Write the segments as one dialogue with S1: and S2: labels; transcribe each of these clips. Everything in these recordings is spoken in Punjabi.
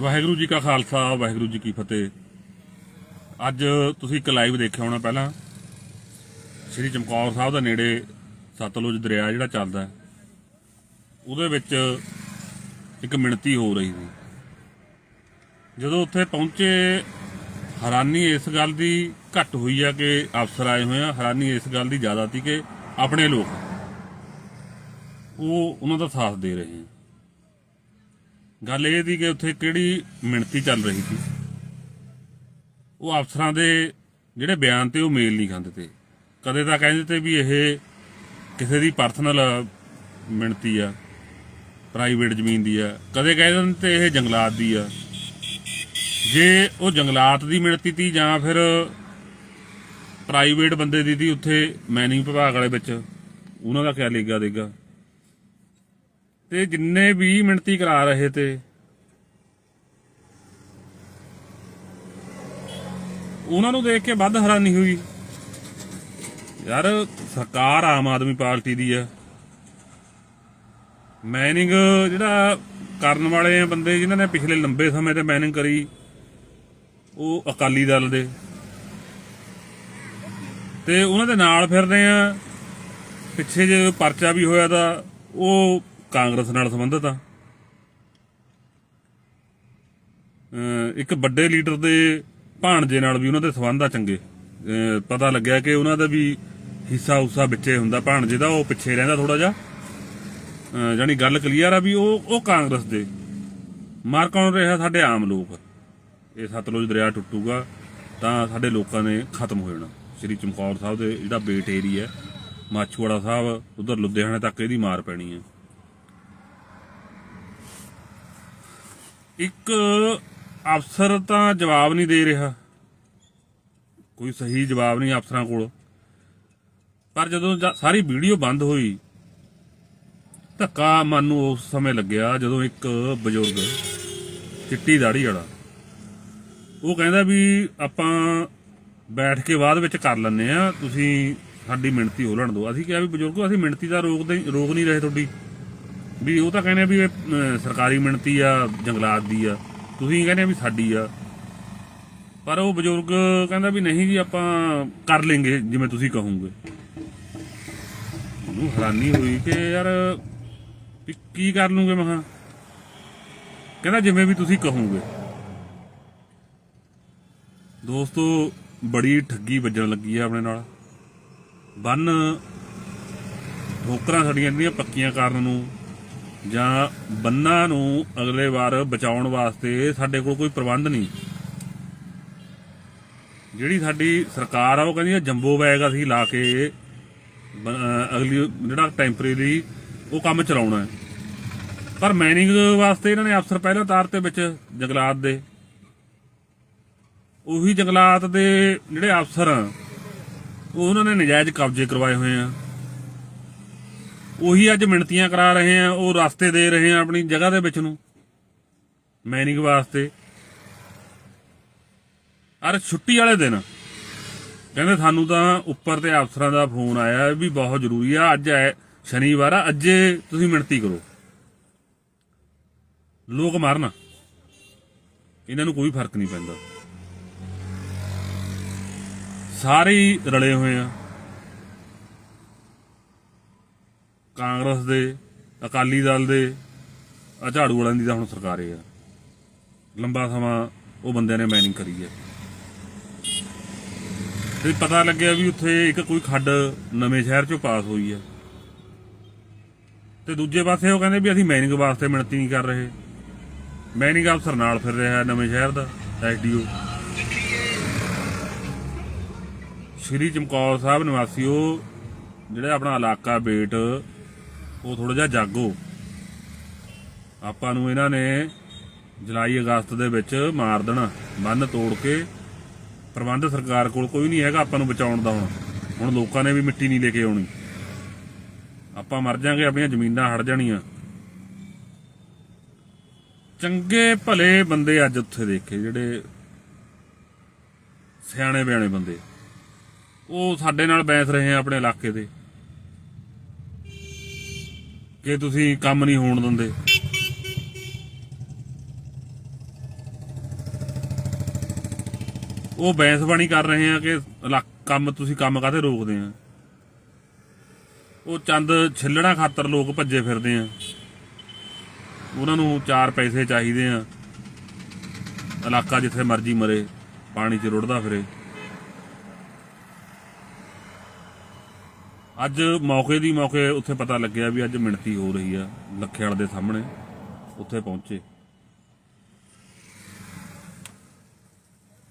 S1: ਵਾਹਿਗੁਰੂ ਜੀ ਕਾ ਖਾਲਸਾ, ਵਾਹਿਗੁਰੂ ਜੀ ਕੀ ਫਤਿਹ। ਅੱਜ ਤੁਸੀਂ ਇੱਕ ਲਾਈਵ ਦੇਖਿਆ ਹੋਣਾ ਪਹਿਲਾਂ। ਸ੍ਰੀ ਚਮਕੌਰ ਸਾਹਿਬ ਦਾ ਨੇੜੇ ਸਤਲੁਜ ਦਰਿਆ ਜਿਹੜਾ ਚੱਲਦਾ ਉਹਦੇ ਵਿੱਚ ਇੱਕ ਮਿਣਤੀ ਹੋ ਰਹੀ ਸੀ। ਜਦੋਂ ਉੱਥੇ ਪਹੁੰਚੇ, ਹੈਰਾਨੀ ਇਸ ਗੱਲ ਦੀ ਘੱਟ ਹੋਈ ਆ ਕਿ ਅਫਸਰ ਆਏ ਹੋਏ ਆ। ਹੈਰਾਨੀ ਇਸ ਗੱਲ ਦੀ ਜ਼ਿਆਦਾ ਸੀ ਕਿ ਆਪਣੇ ਲੋਕ ਉਹ ਉਹਨਾਂ ਦਾ ਸਾਥ ਦੇ ਰਹੇ ਆ। ਗੱਲ ਇਹ ਦੀ ਕਿ ਉੱਥੇ ਕਿਹੜੀ ਮਿਣਤੀ ਚੱਲ ਰਹੀ ਸੀ। ਉਹ ਅਫਸਰਾਂ ਦੇ ਜਿਹੜੇ ਬਿਆਨ ਤੇ ਉਹ ਮੇਲ ਨਹੀਂ ਖਾਂਦੇ ਤੇ। ਕਦੇ ਤਾਂ ਕਹਿੰਦੇ ਤੇ ਵੀ ਇਹ ਕਿਸੇ ਦੀ ਪਰਸਨਲ ਮਿਣਤੀ ਆ ਪ੍ਰਾਈਵੇਟ ਜ਼ਮੀਨ ਦੀ ਆ। ਕਦੇ ਕਹਿੰਦੇ ਤੇ ਇਹ ਜੰਗਲਾਤ ਦੀ ਆ। ਜੇ ਉਹ ਜੰਗਲਾਤ ਦੀ ਮਿਣਤੀ ਤੀ ਜਾਂ ਫਿਰ ਪ੍ਰਾਈਵੇਟ ਬੰਦੇ ਦੀ ਤੀ, ਉੱਥੇ ਮੈਨਿੰਗ ਵਿਭਾਗ ਵਾਲੇ ਵਿੱਚ, ਉਹਨਾਂ ਦਾ ਕਿਆ ਲੇਗਾ ਦੇਗਾ। ਤੇ ਜਿੰਨੇ ਵੀ ਮਿਣਤੀ ਕਰਾ ਰਹੇ ਤੇ ਉਹਨਾਂ ਨੂੰ ਦੇਖ ਕੇ ਵੱਧ ਹੈਰਾਨੀ ਹੋਈ। ਯਾਰ, ਸਰਕਾਰ ਆਮ ਆਦਮੀ ਪਾਰਟੀ ਦੀ ਆ। ਮੈਨਿੰਗ ਜਿਹੜਾ ਕਰਨ ਵਾਲੇ ਆ ਬੰਦੇ, ਜਿਨ੍ਹਾਂ ਨੇ ਪਿਛਲੇ ਲੰਬੇ ਸਮੇਂ ਤੇ ਮੈਨਿੰਗ ਕਰੀ, ਉਹ ਅਕਾਲੀ ਦਲ ਦੇ। ਤੇ ਉਹਨਾਂ ਦੇ ਨਾਲ ਫਿਰਦੇ ਆ। ਪਿੱਛੇ ਜੇ ਪਰਚਾ ਵੀ ਹੋਇਆ ਤਾਂ ਉਹ ਕਾਂਗਰਸ ਨਾਲ ਸੰਬੰਧਿਤ ਆ। ਇੱਕ ਵੱਡੇ ਲੀਡਰ ਦੇ ਭਾਣਜੇ ਨਾਲ ਵੀ ਉਹਨਾਂ ਦੇ ਸੰਬੰਧ ਆ ਚੰਗੇ। ਪਤਾ ਲੱਗਿਆ ਕਿ ਉਹਨਾਂ ਦਾ ਵੀ ਹਿੱਸਾ ਉਸਾ ਵਿੱਚੇ ਹੁੰਦਾ, ਭਾਣਜੇ ਦਾ, ਉਹ ਪਿੱਛੇ ਰਹਿੰਦਾ ਥੋੜਾ ਜਿਹਾ। ਅਹ ਜਾਣੀ ਗੱਲ ਕਲੀਅਰ ਆ ਵੀ ਉਹ ਉਹ ਕਾਂਗਰਸ ਦੇ। ਮਾਰ ਕੌਣ ਰਿਹਾ? ਸਾਡੇ ਆਮ ਲੋਕ। ਇਹ ਸਤਲੁਜ ਦਰਿਆ ਟੁੱਟੂਗਾ, ਤਾਂ ਸਾਡੇ ਲੋਕਾਂ ਨੇ ਖਤਮ ਹੋ ਜਾਣਾ। ਸ੍ਰੀ ਚਮਕੌਰ ਸਾਹਿਬ ਦੇ ਜਿਹੜਾ ਬੇਟ ਏਰੀਆ ਮਾਛੂਵਾੜਾ ਸਾਹਿਬ, ਉਧਰ ਲੁਧਿਆਣੇ ਤੱਕ ਇਹਦੀ ਮਾਰ ਪੈਣੀ ਹੈ। ਇੱਕ ਅਫਸਰ ਤਾਂ ਜਵਾਬ ਨਹੀਂ ਦੇ ਰਿਹਾ। ਕੋਈ ਸਹੀ ਜਵਾਬ ਨਹੀਂ ਅਫਸਰਾਂ ਕੋਲ। ਪਰ ਜਦੋਂ ਸਾਰੀ ਵੀਡੀਓ ਬੰਦ ਹੋਈ, ਧੱਕਾ ਮਨ ਨੂੰ ਉਸ ਸਮੇਂ ਲੱਗਿਆ ਜਦੋਂ ਇੱਕ ਬਜ਼ੁਰਗ ਚਿੱਟੀ ਦਾੜੀ ਵਾਲਾ, ਉਹ ਕਹਿੰਦਾ ਵੀ ਆਪਾਂ ਬੈਠ ਕੇ ਬਾਅਦ ਵਿੱਚ ਕਰ ਲੈਂਦੇ ਆ ਤੁਸੀਂ ਸਾਡੀ ਮਿਣਤੀ ਹੋ ਲੈਣ ਦਿਓ ਅਸੀਂ ਕਿਹਾ ਵੀ ਬਜ਼ੁਰਗੋ, ਅਸੀਂ ਮਿਣਤੀ ਦਾ ਰੋਕਦੇ ਰੋਕ ਨਹੀਂ ਰਹੇ ਤੁਹਾਡੀ। ਵੀ ਉਹ ਤਾਂ ਕਹਿੰਦੇ ਆ ਵੀ ਇਹ ਅਹ, ਸਰਕਾਰੀ ਮਿਣਤੀ ਆ ਜੰਗਲਾਤ ਦੀ ਆ। ਤੁਸੀਂ ਕਹਿੰਦੇ ਆ ਵੀ ਸਾਡੀ ਆ। ਪਰ ਉਹ ਬਜ਼ੁਰਗ ਕਹਿੰਦਾ ਵੀ ਨਹੀਂ ਜੀ ਆਪਾਂ ਕਰ ਲੈਂਗੇ ਜਿਵੇਂ ਤੁਸੀਂ ਕਹੋਗੇ। ਉਹਨੂੰ ਹੈਰਾਨੀ ਹੋਈ ਕਿ ਯਾਰ ਵੀ ਕੀ ਕਰ ਲੂਗੇ ਮਹਾ ਕਹਿੰਦਾ ਜਿਵੇਂ ਵੀ ਤੁਸੀਂ ਕਹੋਗੇ। ਦੋਸਤੋ ਬੜੀ ਠੱਗੀ ਵੱਜਣ ਲੱਗੀ ਆ ਆਪਣੇ ਨਾਲ। ਬੰਨ ਠੋਕਰਾਂ ਸਾਡੀਆਂ ਜਿਹੜੀਆਂ ਪੱਕੀਆਂ ਕਾਰਨ ਨੂੰ। ਜਾਂ ਬੰਨਾਂ ਨੂੰ ਅਗਲੇ ਵਾਰ ਬਚਾਉਣ ਵਾਸਤੇ ਸਾਡੇ ਕੋਲ ਕੋਈ ਪ੍ਰਬੰਧ ਨਹੀਂ। ਜਿਹੜੀ ਸਾਡੀ ਸਰਕਾਰ ਆ, ਉਹ ਕਹਿੰਦੀ ਆ, ਜੰਬੋ ਬੈਗ ਅਸੀਂ ਲਾ ਕੇ ਅਗਲੀ, ਜਿਹੜਾ ਟੈਂਪਰੇਰੀ, ਉਹ ਕੰਮ ਚਲਾਉਣਾ ਹੈ। ਪਰ ਮੈਨਿੰਗ ਵਾਸਤੇ ਇਹਨਾਂ ਨੇ ਅਫਸਰ ਪਹਿਲਾਂ ਤਾਰ ਤੇ ਵਿੱਚ ਜੰਗਲਾਤ ਦੇ। ਉਹੀ ਜੰਗਲਾਤ ਦੇ ਜਿਹੜੇ ਅਫਸਰ ਆ ਉਹਨਾਂ ਨੇ ਨਜਾਇਜ਼ ਕਬਜ਼ੇ ਕਰਵਾਏ ਹੋਏ ਆ। ਉਹੀ ਅੱਜ ਮਿਣਤੀਆਂ ਕਰਾ ਰਹੇ ਆ, ਉਹ ਰਸਤੇ ਦੇ ਰਹੇ ਆ ਆਪਣੀ ਜਗ੍ਹਾ ਦੇ ਵਿੱਚ ਨੂੰ। ਮੈਨਿੰਗ ਵਾਸਤੇ। ਅਰ ਛੁੱਟੀ ਵਾਲੇ ਦਿਨ ਕਹਿੰਦੇ ਸਾਨੂੰ ਤਾਂ ਉੱਪਰ ਤੇ ਅਫਸਰਾਂ ਦਾ ਫੋਨ ਆਇਆ ਵੀ ਬਹੁਤ ਜ਼ਰੂਰੀ ਆ, ਅੱਜ ਹੈ ਸ਼ਨੀਵਾਰ ਆ, ਅੱਜੇ ਤੁਸੀਂ ਮਿਣਤੀ ਕਰੋ। ਲੋਕ ਮਰਨ। ਇਹਨਾਂ ਨੂੰ ਕੋਈ ਫ਼ਰਕ ਨਹੀਂ ਪੈਂਦਾ। ਸਾਰੇ ਰਲੇ ਹੋਏ ਆ। ਕਾਂਗਰਸ ਦੇ, ਅਕਾਲੀ ਦਲ ਦੇ ਆ ਝਾੜੂ ਵਾਲਿਆਂ ਦੀ ਤਾਂ ਹੁਣ ਸਰਕਾਰੇ ਆ। ਲੰਬਾ ਸਮਾਂ ਉਹ ਬੰਦਿਆਂ ਨੇ ਮਾਈਨਿੰਗ ਕਰੀ ਹੈ ਤੇ ਪਤਾ ਲੱਗਿਆ ਵੀ ਉੱਥੇ ਇੱਕ ਕੋਈ ਖੱਡ ਨਵੇਂ ਸ਼ਹਿਰ ਚੋਂ ਪਾਸ ਹੋਈ ਹੈ ਤੇ ਦੂਜੇ ਪਾਸੇ ਉਹ ਕਹਿੰਦੇ ਵੀ ਅਸੀਂ ਮਾਈਨਿੰਗ ਵਾਸਤੇ ਮਿਹਨਤੀ ਨਹੀਂ ਕਰ ਰਹੇ। ਮੈਨਿੰਗ ਅਫਸਰ ਨਾਲ ਫਿਰ ਰਿਹਾ ਨਵੇਂ ਸ਼ਹਿਰ ਦਾ, ਐਸਡੀਓ। ਸ਼੍ਰੀ ਚਮਕੌਰ ਸਾਹਿਬ ਨਿਵਾਸੀਓ, ਜਿਹੜਾ ਆਪਣਾ ਇਲਾਕਾ ਬੇਟ ਉਹ ਥੋੜਾ ਜਿਹਾ ਜਾਗੋ। ਆਪਾਂ ਨੂੰ ਇਹਨਾਂ ਨੇ ਜੁਲਾਈ, ਅਗਸਤ ਦੇ ਵਿੱਚ ਮਾਰ ਦੇਣਾ, ਬੰਨ ਤੋੜ ਕੇ। ਪ੍ਰਬੰਧ ਸਰਕਾਰ ਕੋਲ ਕੋਈ ਨਹੀਂ ਹੈਗਾ ਆਪਾਂ ਨੂੰ ਬਚਾਉਣ ਦਾ ਹੁਣ। ਹੁਣ ਲੋਕਾਂ ਨੇ ਵੀ ਮਿੱਟੀ ਨਹੀਂ ਲੈ ਕੇ ਆਉਣੀ। ਆਪਾਂ ਮਰ ਜਾਾਂਗੇ, ਆਪਣੀਆਂ ਜ਼ਮੀਨਾਂ ਹੜ ਜਾਣੀਆਂ। ਚੰਗੇ, ਭਲੇ ਬੰਦੇ ਅੱਜ ਉੱਥੇ ਦੇਖੇ, ਜਿਹੜੇ ਸਿਆਣੇ ਬਿਆਣੇ ਬੰਦੇ। ਉਹ ਸਾਡੇ ਨਾਲ ਬੈਸ ਰਹੇ ਆ ਆਪਣੇ ਇਲਾਕੇ ਦੇ। ਕਿ ਤੁਸੀਂ ਕੰਮ ਨਹੀਂ ਹੋਣ ਦਿੰਦੇ। ਉਹ ਬੈਂਸਬਾਣੀ ਕਰ ਰਹੇ ਆ ਕਿ ਕੰਮ ਤੁਸੀਂ ਕੰਮ ਕਾਤੇ ਰੋਕਦੇ ਆ? ਉਹ ਚੰਦ ਛਿੱਲਣਾ ਖਾਤਰ ਲੋਕ ਭੱਜੇ ਫਿਰਦੇ ਆ। ਉਹਨਾਂ ਨੂੰ ਚਾਰ ਪੈਸੇ ਚਾਹੀਦੇ ਆ। ਇਲਾਕਾ ਜਿੱਥੇ ਮਰਜ਼ੀ ਮਰੇ, ਪਾਣੀ 'ਚ ਰੁੜਦਾ ਫਿਰੇ। ਅੱਜ ਮੌਕੇ ਦੀ ਮੌਕੇ ਉੱਥੇ ਪਤਾ ਲੱਗਿਆ ਵੀ ਅੱਜ ਮਿਣਤੀ ਹੋ ਰਹੀ ਆ ਲੱਖੇਵਾਲ ਦੇ ਸਾਹਮਣੇ ਉੱਥੇ ਪਹੁੰਚੇ।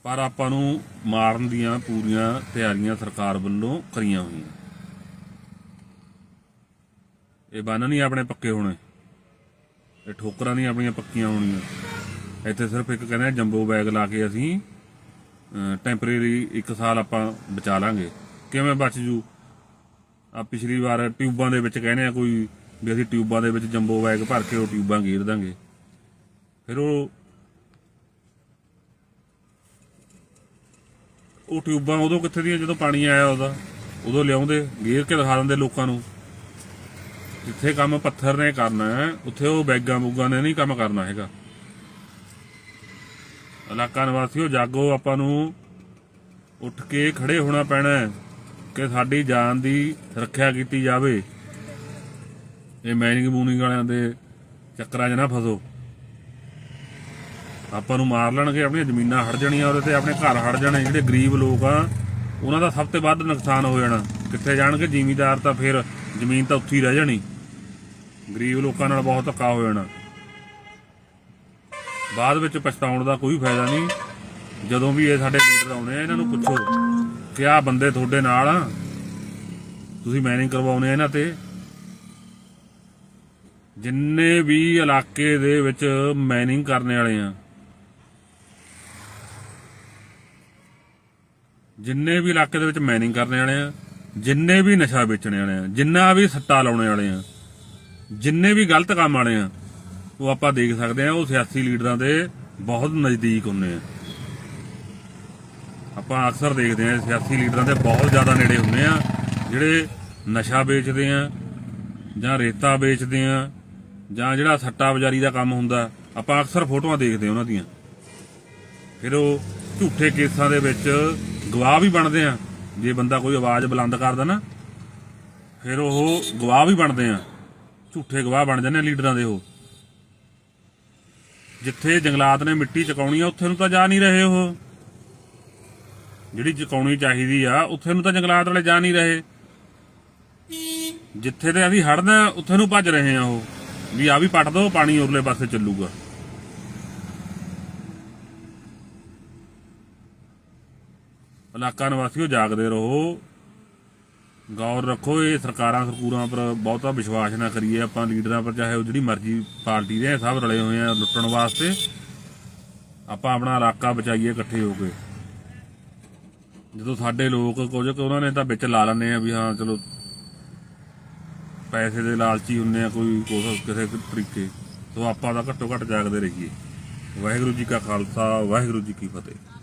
S1: ਪਰ ਆਪਾਂ ਨੂੰ ਮਾਰਨ ਦੀਆਂ ਪੂਰੀਆਂ ਤਿਆਰੀਆਂ ਸਰਕਾਰ ਵੱਲੋਂ ਕਰੀਆਂ ਹੋਈਆਂ। ਇਹ ਬੰਨ ਨਹੀਂ ਆਪਣੇ ਪੱਕੇ ਹੋਣੇ। ਇਹ ਠੋਕਰਾਂ ਨਹੀਂ ਆਪਣੀਆਂ ਪੱਕੀਆਂ ਹੋਣੀਆਂ। ਇੱਥੇ ਸਿਰਫ ਇੱਕ ਕਹਿੰਦੇ ਜੰਬੋ ਬੈਗ ਲਾ ਕੇ ਅਸੀਂ ਟੈਂਪਰੇਰੀ ਇੱਕ ਸਾਲ ਆਪਾਂ ਬਚਾ ਲਾਂਗੇ। ਕਿਵੇਂ ਬਚ ਜੂ? ਆ ਪਿਛਲੀ ਵਾਰ ਟਿਊਬਾਂ ਦੇ ਵਿੱਚ ਕਹਿੰਦੇ ਆ ਕੋਈ ਵੀ ਅਸੀਂ ਟਿਊਬਾਂ ਦੇ ਵਿੱਚ ਜੰਬੋ ਬੈਗ ਭਰ ਕੇ ਉਹ ਟਿਊਬਾਂ ਗੇਰ ਦਾਂਗੇ। ਫਿਰ ਉਹ ਉਹ ਟਿਊਬਾਂ ਉਦੋਂ ਕਿੱਥੇ ਦੀਆਂ? ਜਦੋਂ ਪਾਣੀ ਆਇਆ ਉਹਦਾ, ਉਦੋਂ ਲਿਆਉਂਦੇ, ਗੇਰ ਕੇ ਦਿਖਾ ਦਿੰਦੇ ਲੋਕਾਂ ਨੂੰ। ਜਿੱਥੇ ਕੰਮ ਪੱਥਰ ਨੇ ਕਰਨਾ ਹੈ ਉੱਥੇ ਉਹ ਬੈਗਾਂ ਬੁੱਗਾਂ ਨੇ ਨਹੀਂ ਕੰਮ ਕਰਨਾ ਹੈਗਾ। ਇਲਾਕਾ ਨਿਵਾਸੀਓ ਜਾਗੋ ਆਪਾਂ ਨੂੰ ਉੱਠ ਕੇ ਖੜੇ ਹੋਣਾ ਪੈਣਾ ਹੈ। ਕਿ ਸਾਡੀ ਜਾਨ ਦੀ ਰੱਖਿਆ ਕੀਤੀ ਜਾਵੇ। ਇਹ ਮੈਨਿੰਗ ਮੂਨਿੰਗ ਵਾਲਿਆਂ ਦੇ ਚੱਕਰਾਂ 'ਚ ਨਾ ਫਸੋ। ਆਪਾਂ ਨੂੰ ਮਾਰ ਲੈਣਗੇ, ਆਪਣੀਆਂ ਜ਼ਮੀਨਾਂ ਹੜ ਜਾਣੀਆਂ, ਉਹਦੇ ਤੇ ਆਪਣੇ ਘਰ ਹੜ ਜਾਣੇ। ਜਿਹੜੇ ਗਰੀਬ ਲੋਕ ਆ, ਉਹਨਾਂ ਦਾ ਸਭ ਤੋਂ ਵੱਧ ਨੁਕਸਾਨ ਹੋ ਜਾਣਾ। ਕਿੱਥੇ ਜਾਣਗੇ ਜਿਮੀਦਾਰ ਤਾਂ ਫਿਰ ਜ਼ਮੀਨ ਤਾਂ ਉੱਥੇ ਹੀ ਰਹਿ ਜਾਣੀ। ਗਰੀਬ ਲੋਕਾਂ ਨਾਲ ਬਹੁਤ ਧੱਕਾ ਹੋ ਜਾਣਾ। ਬਾਅਦ ਵਿੱਚ ਪਛਤਾਉਣ ਦਾ ਕੋਈ ਫਾਇਦਾ ਨਹੀਂ। ਜਦੋਂ ਵੀ ਇਹ ਸਾਡੇ ਲੀਡਰ ਆਉਣੇ ਆ, ਇਹਨਾਂ ਨੂੰ ਪੁੱਛੋ। ਕਿ ਆਹ ਬੰਦੇ ਤੁਹਾਡੇ ਨਾਲ ਆ? ਤੁਸੀਂ ਮੈਨਿੰਗ ਕਰਵਾਉਣੇ ਆ ਇਹਨਾਂ ਤੇ? ਜਿੰਨੇ ਵੀ ਇਲਾਕੇ ਦੇ ਵਿੱਚ ਮੈਨਿੰਗ ਕਰਨ ਵਾਲੇ ਆ, ਜਿੰਨੇ ਵੀ ਇਲਾਕੇ ਦੇ ਵਿੱਚ ਮੈਨਿੰਗ ਕਰਨ ਵਾਲੇ ਆ, ਜਿੰਨੇ ਵੀ ਨਸ਼ਾ ਵੇਚਣੇ ਵਾਲੇ ਆ, ਜਿੰਨਾ ਵੀ ਸੱਟਾ ਲਾਉਣੇ ਵਾਲੇ ਆ, ਜਿੰਨੇ ਵੀ ਗਲਤ ਕੰਮ ਵਾਲੇ ਆ, ਉਹ ਆਪਾਂ ਦੇਖ ਸਕਦੇ ਆ, ਉਹ ਸਿਆਸੀ ਲੀਡਰਾਂ ਦੇ ਬਹੁਤ ਨਜ਼ਦੀਕ ਹੁੰਦੇ ਆ। ਆਪਾਂ ਅਕਸਰ ਦੇਖਦੇ ਹਾਂ ਸਿਆਸੀ ਲੀਡਰਾਂ ਦੇ ਬਹੁਤ ਜ਼ਿਆਦਾ ਨੇੜੇ ਹੁੰਦੇ ਆ, ਜਿਹੜੇ ਨਸ਼ਾ ਵੇਚਦੇ ਆ, ਜਾਂ ਰੇਤਾ ਵੇਚਦੇ ਆ, ਜਾਂ ਜਿਹੜਾ ਸੱਟਾ ਬਜ਼ਾਰੀ ਦਾ ਕੰਮ ਹੁੰਦਾ, ਆਪਾਂ ਅਕਸਰ ਫੋਟੋਆਂ ਦੇਖਦੇ ਆ ਉਹਨਾਂ ਦੀਆਂ। ਫਿਰ ਉਹ ਝੂਠੇ ਕੇਸਾਂ ਦੇ ਵਿੱਚ ਗਵਾਹ ਵੀ ਬਣਦੇ ਆ, ਜੇ ਬੰਦਾ ਕੋਈ ਆਵਾਜ਼ ਬੁਲੰਦ ਕਰਦਾ ਨਾ, ਫਿਰ ਉਹ ਗਵਾਹ ਵੀ ਬਣਦੇ ਆ, ਝੂਠੇ ਗਵਾਹ ਬਣ ਜਾਂਦੇ ਆ ਲੀਡਰਾਂ ਦੇ ਉਹ। ਜਿੱਥੇ ਜੰਗਲਾਤ ਨੇ ਮਿੱਟੀ ਚਕਾਉਣੀ ਆ, ਉੱਥੇ ਨੂੰ ਤਾਂ ਜਾ ਨਹੀਂ ਰਹੇ ਉਹ। ਜਿਹੜੀ ਚੁਕਾਉਣੀ ਚਾਹੀਦੀ ਆ, ਉੱਥੇ ਨੂੰ ਤਾਂ ਜੰਗਲਾਤ ਵਾਲੇ ਜਾ ਨਹੀਂ ਰਹੇ। ਜਿੱਥੇ ਤੇ ਅਸੀਂ ਹੜਨਾ ਉੱਥੇ ਨੂੰ ਭੱਜ ਰਹੇ ਆ ਉਹ। ਵੀ ਆ ਵੀ ਪੱਟ ਦੋ, ਪਾਣੀ ਉਰਲੇ ਪਾਸੇ ਚੱਲੂਗਾ। ਇਲਾਕਾ ਨਿਵਾਸੀਓ, ਜਾਗਦੇ ਰਹੋ। ਗੌਰ ਰੱਖੋ, ਇਹ ਸਰਕਾਰਾਂ ਸਰਕੂਰਾਂ ਪਰ ਬਹੁਤਾ ਵਿਸ਼ਵਾਸ ਨਾ ਕਰੀਏ। ਆਪਾਂ ਲੀਡਰਾਂ ਪਰ ਚਾਹੇ ਉਹ ਜਿਹੜੀ ਮਰਜ਼ੀ ਪਾਰਟੀ ਦੇ ਸਭ ਰਲੇ ਹੋਏ ਆ ਲੁੱਟਣ ਵਾਸਤੇ। ਆਪਾਂ ਆਪਣਾ ਇਲਾਕਾ ਬਚਾਈਏ ਇਕੱਠੇ ਹੋ ਕੇ। ਜਦੋਂ ਸਾਡੇ ਲੋਕ ਕੁਝ ਕੁ ਉਹਨਾਂ ਨੇ ਤਾਂ ਵਿੱਚ ਲਾ ਲੈਂਦੇ ਆ ਵੀ ਹਾਂ, ਚਲੋ ਪੈਸੇ ਦੇ ਲਾਲਚੀ ਹੁੰਨੇ ਆ ਕੋਈ ਕੁਛ ਕਿਸੇ ਤਰੀਕੇ। ਸੋ ਆਪਾਂ ਤਾਂ ਘੱਟੋ ਘੱਟ ਜਾਗਦੇ ਰਹੀਏ। ਵਾਹਿਗੁਰੂ ਜੀ ਕਾ ਖਾਲਸਾ, ਵਾਹਿਗੁਰੂ ਜੀ ਕੀ ਫਤਿਹ।